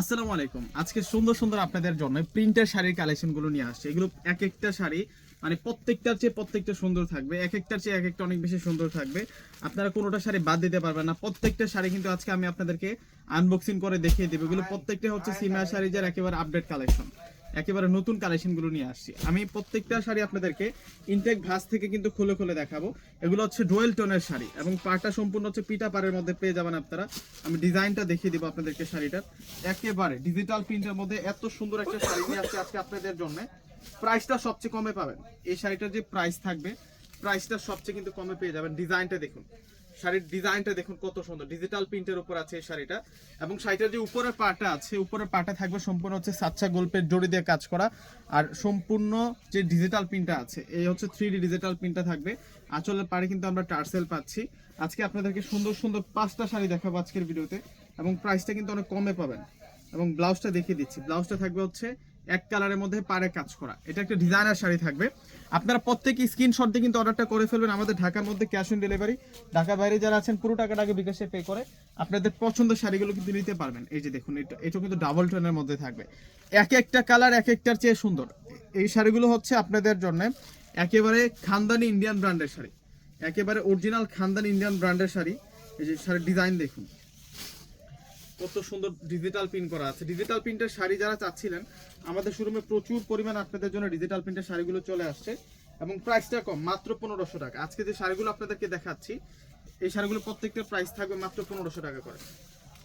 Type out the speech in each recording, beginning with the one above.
আসসালামু আলাইকুম। আজকে সুন্দর সুন্দর আপনাদের জন্য প্রিন্টের শাড়ির কালেকশনগুলো নিয়ে আসছে। এগুলো এক একটা শাড়ি মানে প্রত্যেকটার চেয়ে প্রত্যেকটা সুন্দর থাকবে। এক একটার চেয়ে এক একটা অনেক বেশি সুন্দর থাকবে। আপনারা কোনোটা শাড়ি বাদ দিতে পারবেন না। প্রত্যেকটা শাড়ি কিন্তু আজকে আমি আপনাদেরকে আনবক্সিং করে দেখিয়ে দেবো। এগুলো প্রত্যেকটা হচ্ছে সিমা শাড়ি যার একেবারে আপডেট কালেকশন একেবারে নতুন কালেকশনগুলো নিয়ে আসছি। আমি প্রত্যেকটা শাড়ি আপনাদেরকে ইনটেক ভাস থেকে কিন্তু খুলে খুলে দেখাবো। এগুলো হচ্ছে ডোয়েল টোনের শাড়ি এবং পাটা সম্পূর্ণ হচ্ছে পিটা পাড়ের মধ্যে পেয়ে যাবেন আপনারা। আমি ডিজাইনটা দেখিয়ে দিব আপনাদেরকে শাড়িটার একেবারে ডিজিটাল প্রিন্টের মধ্যে এত সুন্দর একটা শাড়ি নিয়ে আসছে আজকে আপনাদের জন্য। প্রাইসটা সবচেয়ে কমে পাবেন। এই শাড়িটার যে প্রাইস থাকবে প্রাইসটা সবচেয়ে কিন্তু কমে পেয়ে যাবেন। ডিজাইনটা দেখুন। শাড়ির ডিজাইনটা দেখুন কত সুন্দর। ডিজিটাল প্রিন্টের উপর আছে এই শাড়িটা। এবং শাড়িটার যে উপরের পাটা আছে, উপরের পাটা থাকবে সম্পূর্ণ হচ্ছে সাচ্চা গল্পের জড়ি দিয়ে কাজ করা। আর সম্পূর্ণ যে ডিজিটাল প্রিন্টটা আছে, এই হচ্ছে থ্রি ডিজিটাল প্রিন্টটা থাকবে। আঁচলের পাড়ে কিন্তু আমরা টার্সেল পাচ্ছি। আজকে আপনাদেরকে সুন্দর সুন্দর পাঁচটা শাড়ি দেখাবো আজকের ভিডিওতে। এবং প্রাইসটা কিন্তু অনেক কমে পাবেন। এবং ব্লাউজটা দেখিয়ে দিচ্ছি। ব্লাউজটা থাকবে হচ্ছে এক কালারের মধ্যে পাড়ে কাজ করা। এটা একটা ডিজাইনার শাড়ি থাকবে। আপনারা প্রত্যেকে স্ক্রিনশট দিয়ে কিন্তু অর্ডারটা করে ফেলবেন। আমাদের ঢাকার মধ্যে ক্যাশ অন ডেলিভারি ঢাকার বাইরে যারা আছেন, পুরো টাকাটা আগে বিকাশে পে করে আপনাদের পছন্দের শাড়িগুলো কিন্তু নিতে পারবেন। এই যে দেখুন, এটা কিন্তু ডাবল টোনের মধ্যে থাকবে। এক একটা কালার এক একটার চেয়ে সুন্দর। এই শাড়িগুলো হচ্ছে আপনাদের জন্য একেবারে খানদানি ইন্ডিয়ান ব্র্যান্ডের শাড়ি। একেবারে অরিজিনাল খানদানি ইন্ডিয়ান ব্র্যান্ডের শাড়ি। এই যে শাড়ির ডিজাইন দেখুন। কত সুন্দর ডিজিটাল প্রিন্ট করা আছে। ডিজিটাল প্রিন্টের শাড়ি যারা চাচ্ছিলেন, আমাদের শোরুমে প্রচুর পরিমাণ আপনাদের জন্য ডিজিটাল প্রিন্টের শাড়িগুলো চলে আসছে এবং প্রাইসটা কম, মাত্র পনেরোশো টাকা। আজকে যে শাড়িগুলো আপনাদেরকে দেখাচ্ছি, এই শাড়িগুলো প্রত্যেকটা প্রাইস থাকবে মাত্র পনেরোশো টাকা করে।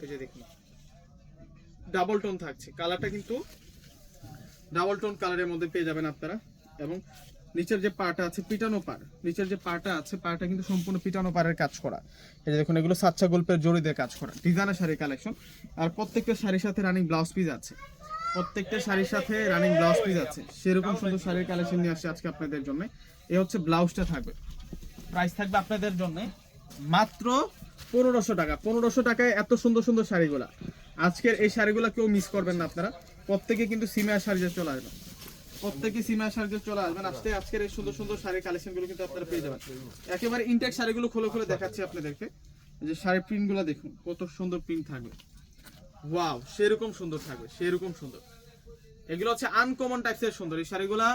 এই যে দেখুন ডাবল টোন থাকছে। কালারটা কিন্তু ডাবল টোন কালারের মধ্যে পেয়ে যাবেন আপনারা। এবং নিচের যে পাটা আছে, পিটানো পার নিচের যে পাটা আছে, পাটা কিন্তু সম্পূর্ণ পিটানো পারের কাজ করা। এই যে দেখুন, এগুলো সাচ্চা গল্পের জড়ি দিয়ে কাজ করা। ডিজাইনার শাড়ির কালেকশন আর প্রত্যেকটা শাড়ির সাথে রানিং ব্লাউজ পিস আছে। প্রত্যেকটা শাড়ির সাথে রানিং ব্লাউজ পিস আছে। সেরকম সুন্দর শাড়ির কালেকশন নিয়ে আসছে আজকে আপনাদের জন্য। এ হচ্ছে ব্লাউজটা থাকবে। প্রাইস থাকবে আপনাদের জন্য মাত্র পনেরোশো টাকা। পনেরোশো টাকায় এত সুন্দর সুন্দর শাড়িগুলা। আজকের এই শাড়িগুলা কেউ মিস করবেন না আপনারা। প্রত্যেকে কিন্তু সিমিয়া শাড়িতে চলে আসবেন। প্রত্যেকে সিমিয়া শাড়িতে চলে আসবেন। আসতে আজকের এই সুন্দর সুন্দর শাড়ির কালেকশনগুলো কিন্তু আপনারা পেয়ে যাবেন। একেবারে ইনটেক শাড়িগুলো খুলে খুলে দেখাচ্ছি আপনাদেরকে। যে শাড়ির প্রিন্টগুলো দেখুন, কত সুন্দর প্রিন্ট থাকবে। ওয়াও সেরকম সুন্দর থাকবে, সেরকম সুন্দর। এগুলো হচ্ছে আনকমন টাইপসের সুন্দর। এই শাড়িগুলা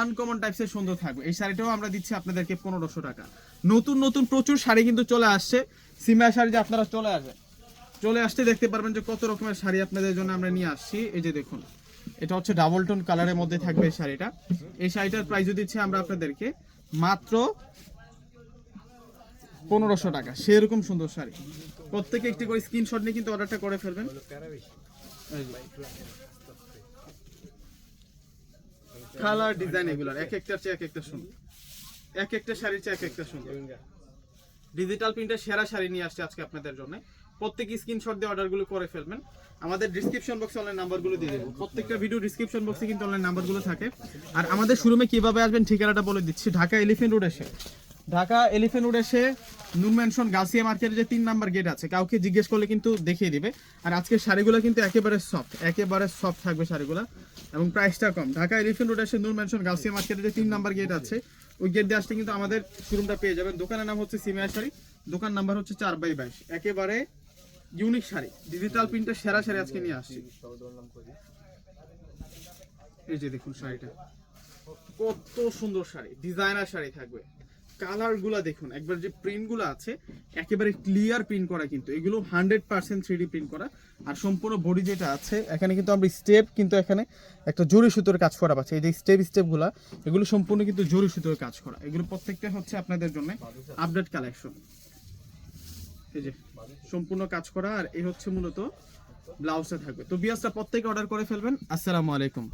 আনকমন টাইপসের সুন্দর থাকবে। এই শাড়িটাও আমরা দিচ্ছি আপনাদেরকে পনেরোশো টাকা। নতুন নতুন প্রচুর শাড়ি কিন্তু চলে আসছে। সিমিয়া শাড়ি যে আপনারা চলে আসবেন, চলে আসতে দেখতে পারবেন যে কত রকমের শাড়ি আপনাদের জন্য আমরা নিয়ে আসছি। এই যে দেখুন এটা হচ্ছে ডাবল টোন কালারের মধ্যে থাকবে এই শাড়িটা। এই শাড়িটার প্রাইস দিচ্ছি আমরা আপনাদেরকে মাত্র পনেরোশো টাকা। সেরকম সুন্দর শাড়ি। প্রত্যেকে একটি করে স্ক্রিনশট নিয়ে কিন্তু অর্ডারটা করে ফেলবেন। কালার ডিজাইন এগুলার, এক একটার চেয়ে এক একটা সুন্দর। এক একটা শাড়ির চেয়ে এক একটা সুন্দর। ডিজিটাল প্রিন্টের সেরা শাড়ি নিয়ে আসছে আজকে আপনাদের জন্য। প্রত্যেক স্ক্রিনশট দিয়ে অর্ডারগুলো করে ফেলবেন। আমাদের ডিসক্রিপশন বক্সে অনলাইন নাম্বারগুলো দিয়ে দেবো। প্রত্যেকটা ভিডিও ডিসক্রিপশন বক্সে কিন্তু অনলাইন নাম্বারগুলো থাকে। আর আমাদের শোরুমে কীভাবে আসবেন ঠিকানাটা বলে দিচ্ছি। ঢাকা এলিফেন্ট রোড এসে। ঢাকা এলিফেন্ট রোড এসে নুন ম্যানশন গাছিয়া মার্কেটের যে তিন নাম্বার গেট আছে, কাউকে জিজ্ঞেস করলে কিন্তু দেখিয়ে দিবে। আর আজকের শাড়িগুলো কিন্তু একেবারে সফট একেবারে সফট থাকবে শাড়িগুলো। এবং প্রাইসটা কম। ঢাকা এলিফেন্ট রোড এসে নুন ম্যানশন গাছিয়া মার্কেটের যে তিন নাম্বার গেট আছে, ওই গেট দিয়ে আসলে কিন্তু আমাদের শোরুমটা পেয়ে যাবেন। দোকানের নাম হচ্ছে সিমিয়া শাড়ি দোকান নাম্বার হচ্ছে চার বাই বাইশ। একেবারে ইউনিক শাড়ি। ডিজিটাল প্রিন্টের সেরা শাড়ি আজকে নিয়ে আসছি। এই যে দেখুন শাড়িটা। কত সুন্দর শাড়ি। ডিজাইনার শাড়ি থাকবে। কালারগুলা দেখুন। একবার যে প্রিন্টগুলো আছে, একেবারে ক্লিয়ার প্রিন্ট করা কিন্তু। এগুলো হান্ড্রেড পার্সেন্ট থ্রি প্রিন্ট করা। আর সম্পূর্ণ বডি যেটা আছে, এখানে কিন্তু আমরা স্টেপ কিন্তু এখানে একটা জরি সুতোর কাজ করা পাচ্ছি। এই যে স্টেপ স্টেপগুলা, এগুলো সম্পূর্ণ কিন্তু জরি সুতোর কাজ করা। এগুলো প্রত্যেকটা হচ্ছে আপনাদের জন্য আপডেট কালেকশন এই যে, সম্পূর্ণ কাজ করা, আর এই হচ্ছে মূলত ব্লাউজটা থাকবে। তো বিয়াসটা প্রত্যেকে অর্ডার করে ফেলবেন। আসসালামু আলাইকুম।